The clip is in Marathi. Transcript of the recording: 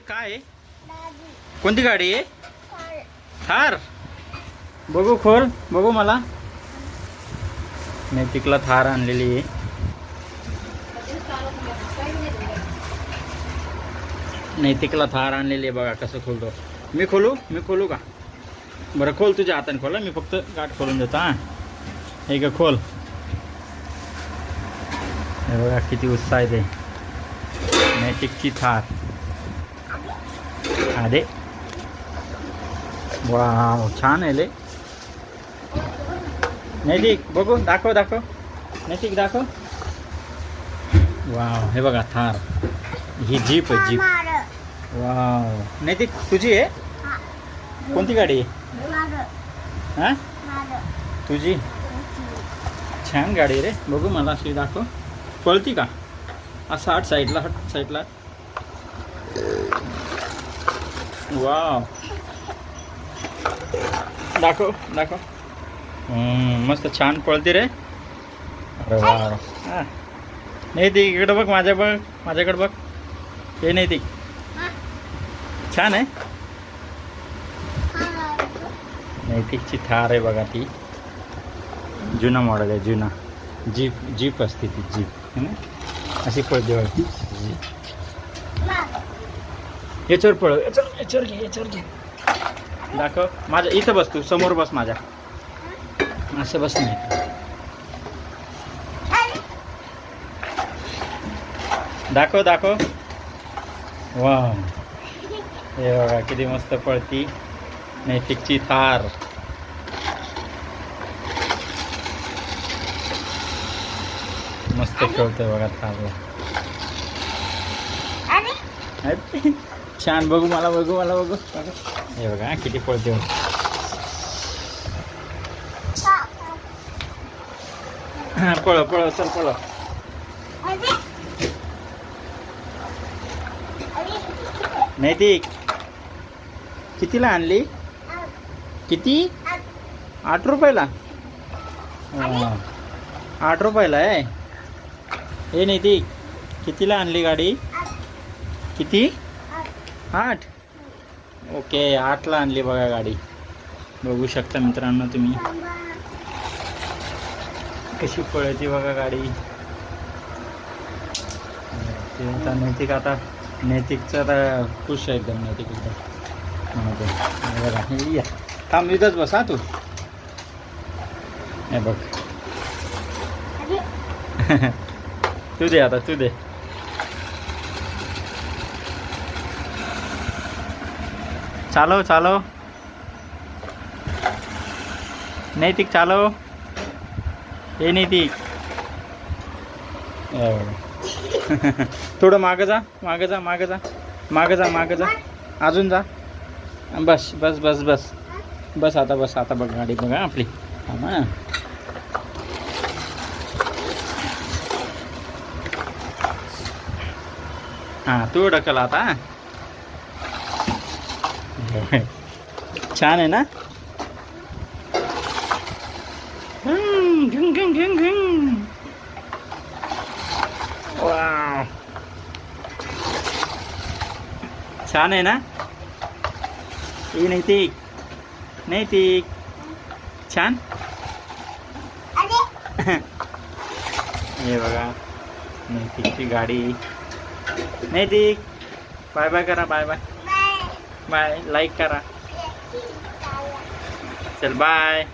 काय कोणती गाडी आहे? थार. बघू खोल बघू मला. नैतिकला थार आणलेली आहे. नैतिकला थार आणलेली आहे बघा कसं खोलतो. मी खोलू? मी खोलू का? बरं खोल तुझ्या हाताने खोला मी फक्त गाठ खोलून देतो हाँ. हे का खोल. हे बघा किती उत्साह आहे नैतिकची थार. अरे वाव छान आहे ले नैतिक बघू दाखव दाखव नैतिक दाखव वाव हे बघा थार ही जीप आहे जीप वाव नैतिक तुझी आहे कोणती गाडी आहे हां तुझी छान गाडी आहे रे बघू मला अशी दाखव पळती का असं हट साईडला हट साईडला वाव दाखव दाखव मस्त छान पळते रे अरे वा हा. नाही ती इकडं बघ माझ्या बघ माझ्याकडे बघ हे नाही ती छान आहे नैतिकची थार आहे बघा ती जुना मॉडेल आहे जुना जीप जीप असते ती जीप है ना अशी पळते बघा जीप याच्यावर पळ याच्यावर याच्यावर घे याच्यावर घे. दाखव. माझ्या इथं बस तू समोर बस माझ्या. असं बस नाही. दाखव दाखव. वा हे बघा किती मस्त पळती. नैतिकची थार. मस्त खेळतोय बघा थारला छान बघू मला बघू मला बघू. हे बघा किती पळते पळ पळ चल पळ नाही ती कितीला आणली? किती? आठ रुपयाला. आठ रुपयाला आहे. हे नाही ती कितीला आणली गाडी? किती? आठ? ओके आठला आणली बघा गाडी. बघू शकता मित्रांनो तुम्ही. कशी पळते बघा गाडी. आता नैतिक आता नैतिकचं आता खुश आहे एकदम नैतिक एकदम. या. थांब इथंच बस हा तू. हे बघ. तू दे आता तू दे. चालव चालव नैतिक चालव हे नैतिक. थोडं मागं जा मागं जा मागं जा. मागं जा मागं जा. अजून जा. बस बस बस बस. बस आता बस आता बघ गाडी बघा आपली. हां. हां तू ढकल आता छान आहे ना. छान आहे ना? ही नैतिक. नैतिक. छान? हे बघा. नैतिकची गाडी. नैतिक. बाय बाय करा बाय बाय. बाय लाईक करा. चल बाय